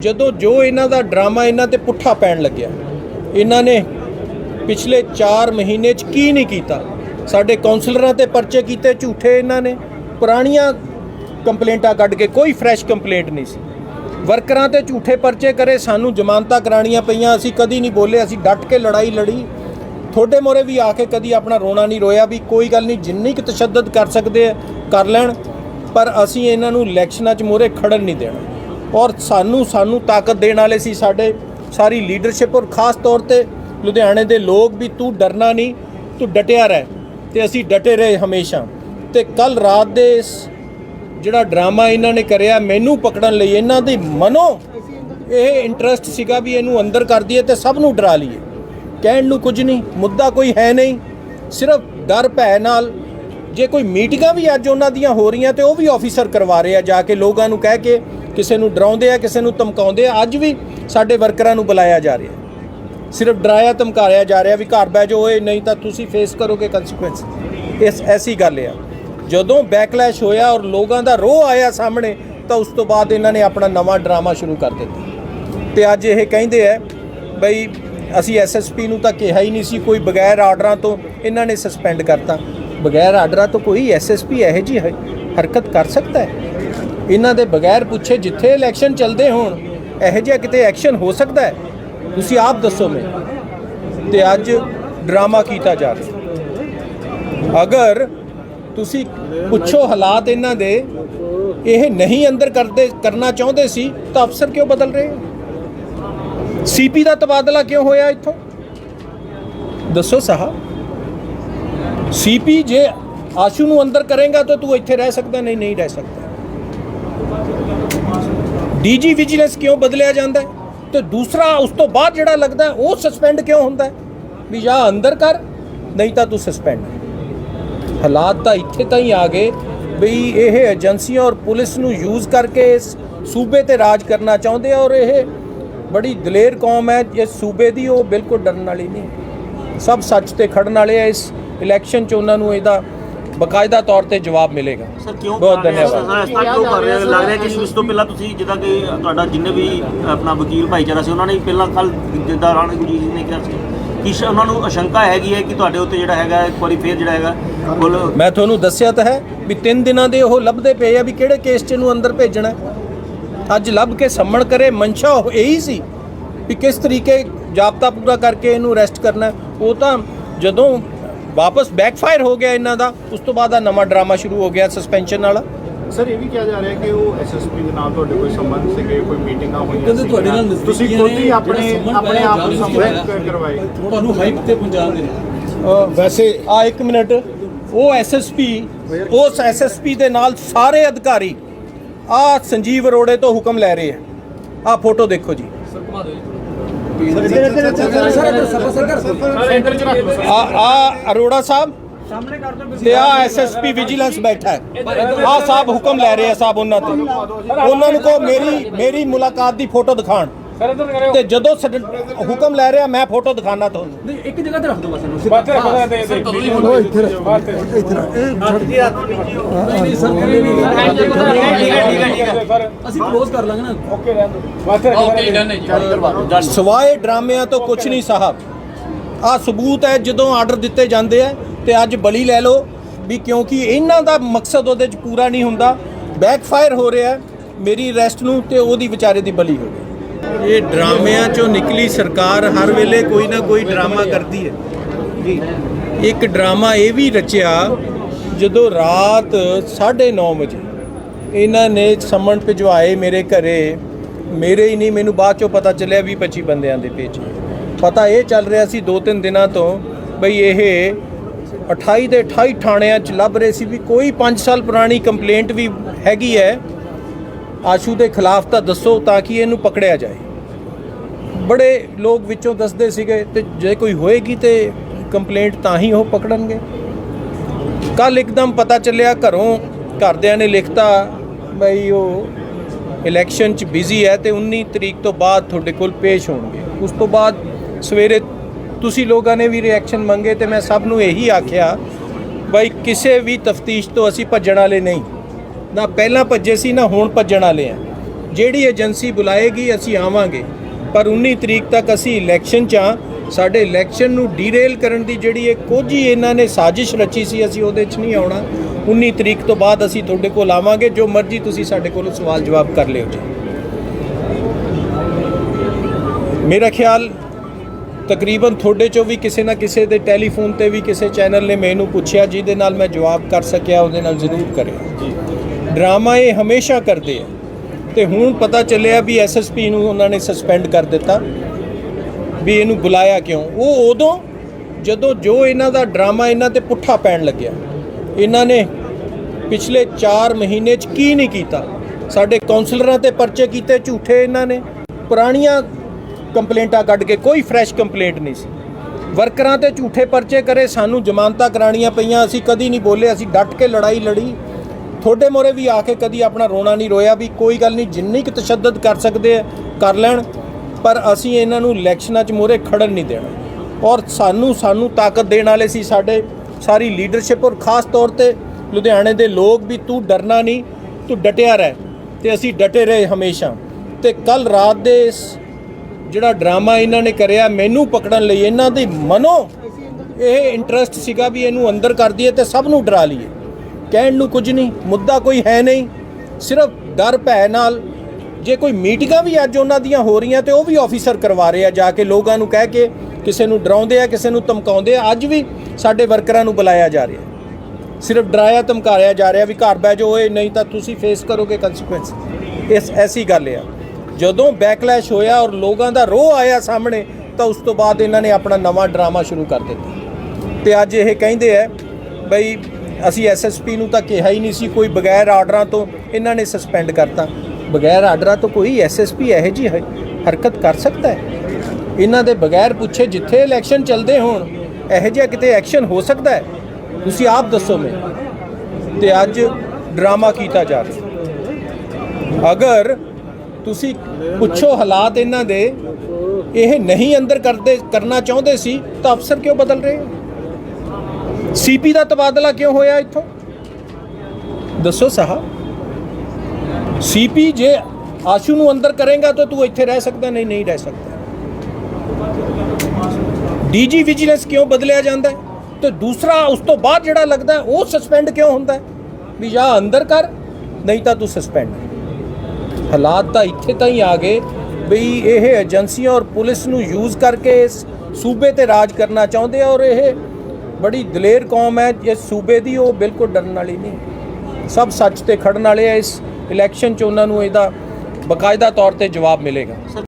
ਜਦੋਂ ਜੋ ਇਹਨਾਂ ਦਾ ਡਰਾਮਾ ਇਹਨਾਂ ਤੇ ਪੁੱਠਾ ਪੈਣ ਲੱਗਿਆ, ਇਹਨਾਂ ਨੇ ਪਿਛਲੇ 4 ਮਹੀਨੇ 'ਚ ਕੀ ਨਹੀਂ ਕੀਤਾ? ਸਾਡੇ ਕਾਉਂਸਲਰਾਂ ਤੇ ਪਰਚੇ ਕੀਤੇ, ਝੂਠੇ ਇਹਨਾਂ ਨੇ, ਪੁਰਾਣੀਆਂ ਕੰਪਲੇਂਟਾਂ ਕੱਢ ਕੇ ਕੋਈ ਫਰੈਸ਼ ਕੰਪਲੇਂਟ ਨਹੀਂ ਸੀ। ਵਰਕਰਾਂ ਤੇ ਝੂਠੇ ਪਰਚੇ ਕਰੇ, ਸਾਨੂੰ ਜ਼ਮਾਨਤਾਂ ਕਰਾਣੀਆਂ ਪਈਆਂ, ਅਸੀਂ ਕਦੀ ਨਹੀਂ ਬੋਲੇ, ਅਸੀਂ ਡਟ ਕੇ ਲੜਾਈ ਲੜੀ। ਤੁਹਾਡੇ ਮੋਰੇ ਵੀ ਆ ਕੇ ਕਦੀ ਆਪਣਾ ਰੋਣਾ ਨਹੀਂ ਰੋਇਆ ਵੀ ਕੋਈ ਗੱਲ ਨਹੀਂ, ਜਿੰਨੀ ਕੁ ਤਸ਼ੱਦਦ ਕਰ ਸਕਦੇ ਕਰ ਲੈਣ, ਪਰ ਅਸੀਂ ਇਹਨਾਂ ਨੂੰ ਇਲੈਕਸ਼ਨਾਂ 'ਚ ਮੋਰੇ ਖੜਨ ਨਹੀਂ ਦੇਣਾ। ਔਰ ਸਾਨੂੰ ਸਾਨੂੰ ਤਾਕਤ ਦੇਣ ਵਾਲੇ ਸੀ ਸਾਡੇ, ਸਾਰੀ ਲੀਡਰਸ਼ਿਪ ਔਰ ਖਾਸ ਤੌਰ ਤੇ ਲੁਧਿਆਣੇ ਦੇ ਲੋਕ ਵੀ ਤੂੰ ਡਰਨਾ ਨਹੀਂ, ਤੂੰ ਡਟਿਆ ਰਹਿ ਤੇ ਅਸੀਂ ਡਟੇ ਰਹੇ ਹਮੇਸ਼ਾ। ਤੇ ਕੱਲ ਰਾਤ ਦੇ ਇਸ ਜਿਹੜਾ ਡਰਾਮਾ ਇਹਨਾਂ ਨੇ ਕਰਿਆ, ਮੈਨੂੰ ਪਕੜਨ ਲਈ ਇਹਨਾਂ ਦੀ ਮਨੋ ਇਹ ਇੰਟਰਸਟ ਸੀਗਾ ਵੀ ਇਹਨੂੰ ਅੰਦਰ ਕਰ ਦਈਏ ਤੇ ਸਭ ਨੂੰ ਡਰਾ ਲਈਏ। ਕਹਿਣ ਨੂੰ ਕੁਝ ਨਹੀਂ, ਮੁੱਦਾ ਕੋਈ ਹੈ ਨਹੀਂ, ਸਿਰਫ ਡਰ ਭੈ ਨਾਲ। ਜੇ ਕੋਈ ਮੀਟਿੰਗਾਂ ਵੀ ਅੱਜ ਉਹਨਾਂ ਦੀਆਂ ਹੋ ਰਹੀਆਂ ਤੇ ਉਹ ਵੀ ਆਫੀਸਰ ਕਰਵਾ ਰਹੇ ਆ ਜਾ ਕੇ, ਲੋਕਾਂ ਨੂੰ ਕਹਿ ਕੇ ਕਿਸੇ ਨੂੰ ਡਰਾਉਂਦੇ ਆ, ਕਿਸੇ ਨੂੰ ਧਮਕਾਉਂਦੇ ਆ, ਅੱਜ ਵੀ ਸਾਡੇ ਵਰਕਰਾਂ ਨੂੰ ਬੁਲਾਇਆ ਜਾ ਰਿਹਾ ਸਿਰਫ ਡਰਾਇਆ ਧਮਕਾਇਆ ਜਾ ਰਿਹਾ ਵੀ ਘਰ ਬਹਿ ਜਾਓ, ਓਏ ਨਹੀਂ ਤਾਂ ਤੁਸੀਂ ਫੇਸ ਕਰੋਗੇ ਕੰਸੀਕੁਐਂਸ ਇਸ, ਐਸੀ ਗੱਲ ਆ। ਜਦੋਂ ਬੈਕਲੈਸ਼ ਹੋਇਆ ਔਰ ਲੋਕਾਂ ਦਾ ਰੋਹ ਆਇਆ ਸਾਹਮਣੇ, ਤਾਂ ਉਸ ਤੋਂ ਬਾਅਦ ਇਹਨਾਂ ਨੇ ਆਪਣਾ ਨਵਾਂ ਡਰਾਮਾ ਸ਼ੁਰੂ ਕਰ ਦਿੱਤਾ। ਤੇ ਅੱਜ ਇਹ ਕਹਿੰਦੇ ਆ, ਬਈ ਅਸੀਂ ਐਸਐਸਪੀ ਨੂੰ ਤਾਂ ਕਿਹਾ ਹੀ ਨਹੀਂ ਸੀ, ਕੋਈ ਬਗੈਰ ਆਰਡਰਾਂ ਤੋਂ ਇਹਨਾਂ ਨੇ ਸਸਪੈਂਡ ਕਰਤਾ। ਬਗੈਰ ਆਰਡਰਾਂ ਤੋਂ ਕੋਈ ਐਸਐਸਪੀ ਇਹੋ ਜੀ ਹਰਕਤ ਕਰ ਸਕਦਾ ਹੈ? ਇਹਨਾਂ ਦੇ ਬਗੈਰ ਪੁੱਛੇ ਜਿੱਥੇ ਇਲੈਕਸ਼ਨ ਚੱਲਦੇ ਹੋਣ, ਇਹੋ ਜਿਹਾ ਕਿਤੇ ਐਕਸ਼ਨ ਹੋ ਸਕਦਾ ਹੈ? ਤੁਸੀਂ ਆਪ ਦੱਸੋ ਮੈਂ ਤੇ ਅੱਜ ਡਰਾਮਾ ਕੀਤਾ ਜਾ ਰਿਹਾ। ਅਗਰ ਤੁਸੀਂ ਪੁੱਛੋ ਹਾਲਾਤ ਇਹਨਾਂ ਦੇ, ਇਹ ਨਹੀਂ ਅੰਦਰ ਕਰਦੇ, ਕਰਨਾ ਚਾਹੁੰਦੇ ਸੀ, ਤਾਂ ਅਫਸਰ ਕਿਉਂ ਬਦਲ ਰਹੇ ਸੀਪੀ ਦਾ ਤਬਾਦਲਾ ਕਿਉਂ ਹੋਇਆ ਇੱਥੋਂ? ਦੱਸੋ ਸਾਹਿਬ। ਸੀਪੀ ਜੇ ਆਸ਼ੂ ਨੂੰ ਅੰਦਰ ਕਰੇਗਾ ਤਾਂ ਤੂੰ ਇੱਥੇ ਰਹਿ ਸਕਦਾ, ਨਹੀਂ ਨਹੀਂ ਰਹਿ ਸਕਦਾ। ਡੀਜੀ ਵਿਜੀਲੈਂਸ ਕਿਉਂ ਬਦਲਿਆ ਜਾਂਦਾ ਹੈ? ਤੇ ਦੂਸਰਾ ਉਸ ਤੋਂ ਬਾਅਦ ਜਿਹੜਾ ਲੱਗਦਾ ਉਹ ਸਸਪੈਂਡ ਕਿਉਂ ਹੁੰਦਾ ਹੈ? ਵੀ ਜਾਂ ਅੰਦਰ ਕਰ, ਨਹੀਂ ਤਾਂ ਤੂੰ ਸਸਪੈਂਡ ਹਾਲਾਤ ਤਾਂ ਇੱਥੇ ਤਾਂ ਹੀ ਆ ਗਏ ਵੀ ਇਹ ਏਜੰਸੀਆਂ ਔਰ ਪੁਲਿਸ ਨੂੰ ਯੂਜ਼ ਕਰਕੇ ਇਸ ਸੂਬੇ ਤੇ ਰਾਜ ਕਰਨਾ ਚਾਹੁੰਦੇ ਆ ਔਰ ਇਹ ਬੜੀ ਦਲੇਰ ਕੌਮ ਹੈ ਇਸ ਸੂਬੇ ਦੀ ਉਹ ਬਿਲਕੁਲ ਡਰਨ ਵਾਲੀ ਨਹੀਂ। ਸਭ ਸੱਚ ਤੇ ਖੜਨ ਵਾਲੇ ਆ ਇਸ ਇਲੈਕਸ਼ਨ 'ਚ ਉਹਨਾਂ ਨੂੰ ਇਹਦਾ ਬਕਾਇਦਾ ਤੌਰ ਤੇ ਜਵਾਬ ਮਿਲੇਗਾ ਸਰ ਕਿਉਂ ਬਹੁਤ? ਧੰਨਵਾਦ ਸਰ, ਇਸ ਤਰ੍ਹਾਂ ਕਿਉਂ ਕਰ ਰਹੇ ਹੋ? ਲੱਗ ਰਿਹਾ ਕਿ ਇਸ ਤੋਂ ਪਹਿਲਾਂ ਤੁਸੀਂ ਜਿੱਦਾਂ ਕਿ ਤੁਹਾਡਾ ਜਿੰਨੇ ਵੀ ਆਪਣਾ ਵਕੀਲ ਭਾਈਚਾਰਾ ਸੀ ਉਹਨਾਂ ਨੇ ਪਹਿਲਾਂ ਕੱਲ ਜਿੱਦਾਂ ਰਾਣਾ ਗੁਰਜੀਤ ਜੀ ਨੇ ਕਿਹਾ ਸੀ ਕਿ ਉਹਨਾਂ ਨੂੰ ਆਸ਼ੰਕਾ ਹੈਗੀ ਹੈ ਕਿ ਤੁਹਾਡੇ ਉੱਤੇ ਜਿਹੜਾ ਹੈਗਾ ਇੱਕ ਵਾਰੀ ਫੇਰ ਜਿਹੜਾ ਹੈਗਾ ਮੈਂ ਤੁਹਾਨੂੰ ਦੱਸਿਆ ਤਾਂ ਹੈ ਵੀ ਤਿੰਨ ਦਿਨਾਂ ਦੇ ਉਹ ਲੱਭਦੇ ਪਏ ਆ ਵੀ ਕਿਹੜੇ ਕੇਸ 'ਚ ਇਹਨੂੰ ਅੰਦਰ ਭੇਜਣਾ। ਅੱਜ ਲੱਭ ਕੇ ਸੰਮਣ ਕਰੇ ਮਨਸ਼ਾ ਉਹ ਇਹੀ ਸੀ ਵੀ ਕਿਸ ਤਰੀਕੇ ਜਾਬਤਾ ਪੂਰਾ ਕਰਕੇ ਇਹਨੂੰ ਅਰੈਸਟ ਕਰਨਾ। ਉਹ ਤਾਂ ਜਦੋਂ ਵਾਪਸ ਬੈਕਫਾਇਰ ਹੋ ਗਿਆ ਇਹਨਾਂ ਦਾ। ਉਸ ਤੋਂ ਬਾਅਦ ਆ ਨਵਾਂ ਡਰਾਮਾ ਸ਼ੁਰੂ ਹੋ ਗਿਆ ਸਸਪੈਂਸ਼ਨ ਵਾਲਾ। ਸਰ ਇਹ ਵੀ ਕਿਹਾ ਜਾ ਰਿਹਾ ਕਿ ਉਹ ਐਸਐਸਪੀ ਦੇ ਨਾਲ ਤੁਹਾਡੇ ਕੋਈ ਸੰਬੰਧ ਸੀਗੇ ਕੋਈ ਮੀਟਿੰਗਾਂ ਹੋਈਆਂ ਕਹਿੰਦੇ ਤੁਹਾਡੇ ਨਾਲ। ਤੁਸੀਂ ਖੁਦ ਹੀ ਆਪਣੇ ਆਪਣੇ ਆਪ ਨੂੰ ਸੰਬੰਧ। ਕਰਵਾਏ। ਤੁਹਾਨੂੰ ਹਾਈਪ ਤੇ ਪਹੁੰਚਾਉਂਦੇ ਨੇ ਵੈਸੇ ਆ ਇੱਕ ਮਿੰਟ। ਉਹ ਐਸਐਸਪੀ ਉਸ ਐਸਐਸਪੀ ਦੇ ਨਾਲ ਸਾਰੇ ਅਧਿਕਾਰੀ ਆ ਸੰਜੀਵ ਅਰੋੜੇ ਤੋਂ ਹੁਕਮ ਲੈ ਰਹੇ ਆ। ਆ ਫੋਟੋ ਦੇਖੋ ਜੀ। ਆ ਆ ਅਰੋੜਾ ਸਾਹਿਬ ਸਾਹਮਣੇ ਕਰ ਦਿਓ ਤੇ ਆ ਐਸਐਸਪੀ ਵਿਜੀਲੈਂਸ ਬੈਠਾ ਹੈ ਆ ਸਾਹਿਬ ਹੁਕਮ ਲੈ ਰਹੇ ਆ ਸਾਹਿਬ ਉਹਨਾਂ ਤੇ ਉਹਨਾਂ ਨੂੰ ਕਹੋ ਮੇਰੀ ਮੇਰੀ ਮੁਲਾਕਾਤ ਦੀ ਫੋਟੋ ਦਿਖਾਣ ਤੇ ਜਦੋਂ ਸਡ- ਹੁਕਮ ਲੈ ਰਿਹਾ ਮੈਂ ਫੋਟੋ ਦਿਖਾਣਾ ਤੁਹਾਨੂੰ। ਨਹੀਂ ਇੱਕ ਜਗ੍ਹਾ ਤੇ ਰੱਖ ਦਿਓ ਬਸ ਇਹਨੂੰ। ਨਹੀਂ ਸਰ ਕਰੇ ਨਹੀਂ ਅਸੀਂ ਕਲੋਜ਼ ਕਰ ਲਾਂਗੇ ਨਾ। ਸਵਾਏ ਡਰਾਮਿਆਂ ਤੋਂ ਕੁਝ ਨਹੀਂ ਸਾਹਿਬ। ਆ ਸਬੂਤ ਹੈ ਜਦੋਂ ਆਰਡਰ ਦਿੱਤੇ ਜਾਂਦੇ ਆ ਤੇ ਅੱਜ ਬਲੀ ਲੈ ਲਓ ਵੀ ਕਿਉਂਕਿ ਇਹਨਾਂ ਦਾ ਮਕਸਦ ਉਹਦੇ ਚ ਪੂਰਾ ਨਹੀਂ ਹੁੰਦਾ। ਬੈਕਫਾਇਰ ਹੋ ਰਿਹਾ ਹੈ ਮੇਰੀ ਅਰੈਸਟ ਨੂੰ ਤੇ ਉਹਦੀ ਵਿਚਾਰੇ ਦੀ ਬਲੀ ਹੋ ਗਈ। ਇਹ ਡਰਾਮਿਆਂ ਚੋਂ ਨਿਕਲੀ ਸਰਕਾਰ ਹਰ ਵੇਲੇ ਕੋਈ ਨਾ ਕੋਈ ਡਰਾਮਾ ਕਰਦੀ ਹੈ। ਜੀ। ਇੱਕ ਡਰਾਮਾ ਇਹ ਵੀ ਰਚਿਆ, ਜਦੋਂ ਰਾਤ 9:30 ਵਜੇ ਇਹਨਾਂ ਨੇ ਸਮਨ ਭਿਜਵਾਏ ਮੇਰੇ ਘਰੇ, ਮੇਰੇ ਹੀ ਨਹੀਂ, ਮੈਨੂੰ ਬਾਅਦ ਚੋਂ ਪਤਾ ਚੱਲਿਆ ਵੀ 25 ਬੰਦਿਆਂ ਦੇ ਭੇਜੇ ਪਤਾ ਇਹ ਚੱਲ ਰਿਹਾ ਸੀ ਦੋ ਤਿੰਨ ਦਿਨਾਂ ਤੋਂ ਬਈ ਇਹ 28 ਦੇ 28 ਥਾਣਿਆਂ 'ਚ ਲੱਭ ਰਹੇ ਸੀ ਵੀ ਕੋਈ 5 ਸਾਲ ਪੁਰਾਣੀ ਕੰਪਲੇਂਟ ਵੀ ਹੈਗੀ ਹੈ ਆਸ਼ੂ ਦੇ ਖਿਲਾਫ ਤਾਂ ਦੱਸੋ ਤਾਂ ਕਿ ਇਹਨੂੰ ਪਕੜਿਆ ਜਾਏ। ਬੜੇ ਲੋਕ ਵਿੱਚੋਂ ਦੱਸਦੇ ਸੀਗੇ ਤੇ ਜੇ ਕੋਈ ਹੋਏਗੀ ਤੇ ਕੰਪਲੇਂਟ ਤਾਂ ਹੀ ਉਹ ਪਕੜਨਗੇ। ਕੱਲ ਇੱਕਦਮ ਪਤਾ ਚੱਲਿਆ ਘਰੋਂ ਘਰਦਿਆਂ ਨੇ ਲਿਖਤਾ ਬਈ ਉਹ ਇਲੈਕਸ਼ਨ 'ਚ ਬਿਜ਼ੀ ਹੈ ਤੇ 19 ਤਰੀਕ ਤੋਂ ਬਾਅਦ ਤੁਹਾਡੇ ਕੋਲ ਪੇਸ਼ ਹੋਣਗੇ। ਉਸ ਤੋਂ ਬਾਅਦ ਸਵੇਰੇ ਤੁਸੀਂ ਲੋਕਾਂ ਨੇ ਵੀ ਰਿਐਕਸ਼ਨ ਮੰਗੇ ਤੇ ਮੈਂ ਸਭ ਨੂੰ ਇਹੀ ਆਖਿਆ ਬਈ ਕਿਸੇ ਵੀ ਤਫਤੀਸ਼ ਤੋਂ ਅਸੀਂ ਭੱਜਣ ਵਾਲੇ ਨਹੀਂ। ਨਾ ਪਹਿਲਾਂ ਭੱਜੇ ਸੀ, ਨਾ ਹੁਣ ਭੱਜਣ ਵਾਲੇ ਆ। ਜਿਹੜੀ ਏਜੰਸੀ ਬੁਲਾਏਗੀ, ਅਸੀਂ ਆਵਾਂਗੇ। ਪਰ 19 ਤਰੀਕ ਤੱਕ ਅਸੀਂ ਇਲੈਕਸ਼ਨ 'ਚ ਆ ਸਾਡੇ ਇਲੈਕਸ਼ਨ ਨੂੰ ਡੀਰੇਲ ਕਰਨ ਦੀ ਜਿਹੜੀ ਇਹ ਕੋਝੀ ਇਹਨਾਂ ਨੇ ਸਾਜ਼ਿਸ਼ ਰਚੀ ਸੀ, ਅਸੀਂ ਉਹਦੇ 'ਚ ਨਹੀਂ ਆਉਣਾ। 19 ਤਰੀਕ ਤੋਂ ਬਾਅਦ ਅਸੀਂ ਤੁਹਾਡੇ ਕੋਲ ਆਵਾਂਗੇ। ਜੋ ਮਰਜ਼ੀ ਤੁਸੀਂ ਸਾਡੇ ਕੋਲੋਂ ਸਵਾਲ ਜਵਾਬ ਕਰ ਲਿਓ ਜੀ। ਮੇਰਾ ਖਿਆਲ, ਤਕਰੀਬਨ ਤੁਹਾਡੇ ਚੋਂ ਵੀ ਕਿਸੇ ਨਾ ਕਿਸੇ ਦੇ ਟੈਲੀਫੋਨ ਤੇ ਵੀ ਕਿਸੇ ਚੈਨਲ ਨੇ ਮੈਨੂੰ ਪੁੱਛਿਆ, ਜਿਹਦੇ ਨਾਲ ਮੈਂ ਜਵਾਬ ਕਰ ਸਕਿਆ, ਉਹਦੇ ਨਾਲ ਜ਼ਰੂਰ ਕਰਿਆ ਡਰਾਮਾ ਇਹ ਹਮੇਸ਼ਾ ਕਰਦੇ ਆ। ਤੇ ਹੁਣ ਪਤਾ ਚੱਲਿਆ ਵੀ ਐਸਐਸਪੀ ਨੂੰ ਉਹਨਾਂ ਨੇ ਸਸਪੈਂਡ ਕਰ ਦਿੱਤਾ। ਵੀ ਇਹਨੂੰ ਬੁਲਾਇਆ ਕਿਉਂ? ਉਹ ਉਦੋਂ ਜਦੋਂ ਜੋ ਇਹਨਾਂ ਦਾ ਡਰਾਮਾ ਇਹਨਾਂ ਤੇ ਪੁੱਠਾ ਪੈਣ ਲੱਗਿਆ। ਇਹਨਾਂ ਨੇ ਪਿਛਲੇ 4 ਮਹੀਨੇ 'ਚ ਕੀ ਨਹੀਂ ਕੀਤਾ? ਸਾਡੇ ਕਾਉਂਸਲਰਾਂ ਤੇ ਪਰਚੇ ਕੀਤੇ, ਝੂਠੇ ਇਹਨਾਂ ਨੇ। ਪੁਰਾਣੀਆਂ ਕੰਪਲੇਂਟਾਂ ਕੱਢ ਕੇ ਕੋਈ ਫਰੈਸ਼ ਕੰਪਲੇਂਟ ਨਹੀਂ ਸੀ। ਵਰਕਰਾਂ ਤੇ ਝੂਠੇ ਪਰਚੇ ਕਰੇ, ਸਾਨੂੰ ਜ਼ਮਾਨਤਾਂ ਕਰਾਣੀਆਂ ਪਈਆਂ, ਅਸੀਂ ਕਦੀ ਨਹੀਂ ਬੋਲੇ, ਅਸੀਂ ਡਟ ਕੇ ਲੜਾਈ ਲੜੀ। ਤੁਹਾਡੇ ਮੋਰੇ ਵੀ ਆ ਕੇ ਕਦੀ ਆਪਣਾ ਰੋਣਾ ਨਹੀਂ ਰੋਇਆ ਵੀ ਕੋਈ ਗੱਲ ਨਹੀਂ, ਜਿੰਨੀ ਕੁ ਤਸ਼ੱਦਦ ਕਰ ਸਕਦੇ ਆ, ਕਰ ਲੈਣ, ਪਰ ਅਸੀਂ ਇਹਨਾਂ ਨੂੰ ਇਲੈਕਸ਼ਨਾਂ 'ਚ ਮੋਰੇ ਖੜਨ ਨਹੀਂ ਦੇਣਾ। ਔਰ ਸਾਨੂੰ ਸਾਨੂੰ ਤਾਕਤ ਦੇਣ ਵਾਲੇ ਸੀ ਸਾਡੇ, ਸਾਰੀ ਲੀਡਰਸ਼ਿਪ ਔਰ ਖਾਸ ਤੌਰ ਤੇ ਲੁਧਿਆਣੇ ਦੇ ਲੋਕ ਵੀ ਤੂੰ ਡਰਨਾ ਨਹੀਂ, ਤੂੰ ਡਟਿਆ ਰਹਿ ਤੇ ਅਸੀਂ ਡਟੇ ਰਹੇ ਹਮੇਸ਼ਾ। ਤੇ ਕੱਲ ਰਾਤ ਦੇ ਇਸ ਜਿਹੜਾ ਡਰਾਮਾ ਇਹਨਾਂ ਨੇ ਕਰਿਆ, ਮੈਨੂੰ ਪਕੜਨ ਲਈ ਇਹਨਾਂ ਦੇ ਮਨੋ ਇਹ ਇੰਟਰਸਟ ਸੀਗਾ ਵੀ ਇਹਨੂੰ ਅੰਦਰ ਕਰ ਦਈਏ ਤੇ ਸਭ ਨੂੰ ਡਰਾ ਲਈਏ। ਕਹਿਣ ਨੂੰ ਕੁਝ ਨਹੀਂ, ਮੁੱਦਾ ਕੋਈ ਹੈ ਨਹੀਂ। ਸਿਰਫ ਡਰ ਭੈ ਨਾਲ, ਜੇ ਕੋਈ ਮੀਟਿੰਗਾਂ ਵੀ ਅੱਜ ਉਹਨਾਂ ਦੀਆਂ ਹੋ ਰਹੀਆਂ ਤੇ ਉਹ ਵੀ ਆਫੀਸਰ ਕਰਵਾ ਰਹੇ ਆ ਜਾ ਕੇ ਲੋਕਾਂ ਨੂੰ ਕਹਿ ਕੇ ਕਿਸੇ ਨੂੰ ਡਰਾਉਂਦੇ ਆ, ਕਿਸੇ ਨੂੰ ਧਮਕਾਉਂਦੇ ਆ, ਅੱਜ ਵੀ ਸਾਡੇ ਵਰਕਰਾਂ ਨੂੰ ਬੁਲਾਇਆ ਜਾ ਰਿਹਾ। ਸਿਰਫ ਡਰਾਇਆ, ਧਮਕਾਇਆ ਜਾ ਰਿਹਾ ਵੀ ਘਰ ਬਹਿ ਜਾਓ, ਓਏ ਨਹੀਂ ਤਾਂ ਤੁਸੀਂ ਫੇਸ ਕਰੋਗੇ ਕੰਸੀਕੁਐਂਸ ਇਸ ਐਸੀ ਗੱਲ ਆ। ਜਦੋਂ ਬੈਕਲੈਸ਼ ਹੋਇਆ ਔਰ ਲੋਕਾਂ ਦਾ ਰੋਹ ਆਇਆ ਸਾਹਮਣੇ, ਤਾਂ ਉਸ ਤੋਂ ਬਾਅਦ ਇਹਨਾਂ ਨੇ ਆਪਣਾ ਨਵਾਂ ਡਰਾਮਾ ਸ਼ੁਰੂ ਕਰ ਦਿੱਤਾ। ਤੇ ਅੱਜ ਇਹ ਕਹਿੰਦੇ ਆ, ਬਈ ਅਸੀਂ ਐਸਐਸਪੀ ਨੂੰ ਤਾਂ ਕਿਹਾ ਹੀ ਨਹੀਂ ਸੀ, ਕੋਈ ਬਗੈਰ ਆਰਡਰਾਂ ਤੋਂ ਇਹਨਾਂ ਨੇ ਸਸਪੈਂਡ ਕਰਤਾ। ਬਗੈਰ ਆਰਡਰਾਂ ਤੋਂ ਕੋਈ ਐਸਐਸਪੀ ਇਹੋ ਜੀ ਹਰਕਤ ਕਰ ਸਕਦਾ ਹੈ? ਇਹਨਾਂ ਦੇ ਬਗੈਰ ਪੁੱਛੇ ਜਿੱਥੇ ਇਲੈਕਸ਼ਨ ਚੱਲਦੇ ਹੋਣ, ਇਹੋ ਜਿਹਾ ਕਿਤੇ ਐਕਸ਼ਨ ਹੋ ਸਕਦਾ ਹੈ? ਤੁਸੀਂ ਆਪ ਦੱਸੋ ਮੈਨੂੰ। ਤੇ ਅੱਜ ਡਰਾਮਾ ਕੀਤਾ ਜਾ ਰਿਹਾ। ਅਗਰ ਤੁਸੀਂ ਪੁੱਛੋ ਹਾਲਾਤ ਇਹਨਾਂ ਦੇ, ਇਹ ਨਹੀਂ ਅੰਦਰ ਕਰਦੇ, ਕਰਨਾ ਚਾਹੁੰਦੇ ਸੀ, ਤਾਂ ਅਫਸਰ ਕਿਉਂ ਬਦਲ ਰਹੇ ਸੀਪੀ ਦਾ ਤਬਾਦਲਾ ਕਿਉਂ ਹੋਇਆ ਇੱਥੋਂ? ਦੱਸੋ ਸਾਹਬ ਸੀਪੀ ਜੇ ਆਸ਼ੂ ਨੂੰ ਅੰਦਰ ਕਰੇਗਾ ਤਾਂ ਤੂੰ ਇੱਥੇ ਰਹਿ ਸਕਦਾ, ਨਹੀਂ ਨਹੀਂ ਰਹਿ ਸਕਦਾ। ਡੀਜੀ ਵਿਜੀਲੈਂਸ ਕਿਉਂ ਬਦਲਿਆ ਜਾਂਦਾ ਹੈ? ਤੇ ਦੂਸਰਾ ਉਸ ਤੋਂ ਬਾਅਦ ਜਿਹੜਾ ਲੱਗਦਾ ਉਹ ਸਸਪੈਂਡ ਕਿਉਂ ਹੁੰਦਾ ਹੈ? ਵੀ ਜਾਂ ਅੰਦਰ ਕਰ, ਨਹੀਂ ਤਾਂ ਤੂੰ ਸਸਪੈਂਡ ਹਾਲਾਤ ਤਾਂ ਇੱਥੇ ਤਾਂ ਹੀ ਆ ਗਏ ਬਈ ਇਹ ਏਜੰਸੀਆਂ ਔਰ ਪੁਲਿਸ ਨੂੰ ਯੂਜ਼ ਕਰਕੇ ਇਸ ਸੂਬੇ ਤੇ ਰਾਜ ਕਰਨਾ ਚਾਹੁੰਦੇ ਆ ਔਰ ਇਹ ਬੜੀ ਦਲੇਰ ਕੌਮ ਹੈ ਇਸ ਸੂਬੇ ਦੀ, ਉਹ ਬਿਲਕੁਲ ਡਰਨ ਵਾਲੀ ਨਹੀਂ। ਸਭ ਸੱਚ ਤੇ ਖੜਨ ਵਾਲੇ ਆ, ਇਸ ਇਲੈਕਸ਼ਨ 'ਚ ਉਹਨਾਂ ਨੂੰ ਇਹਦਾ ਬਕਾਇਦਾ ਤੌਰ ਤੇ ਜਵਾਬ ਮਿਲੇਗਾ।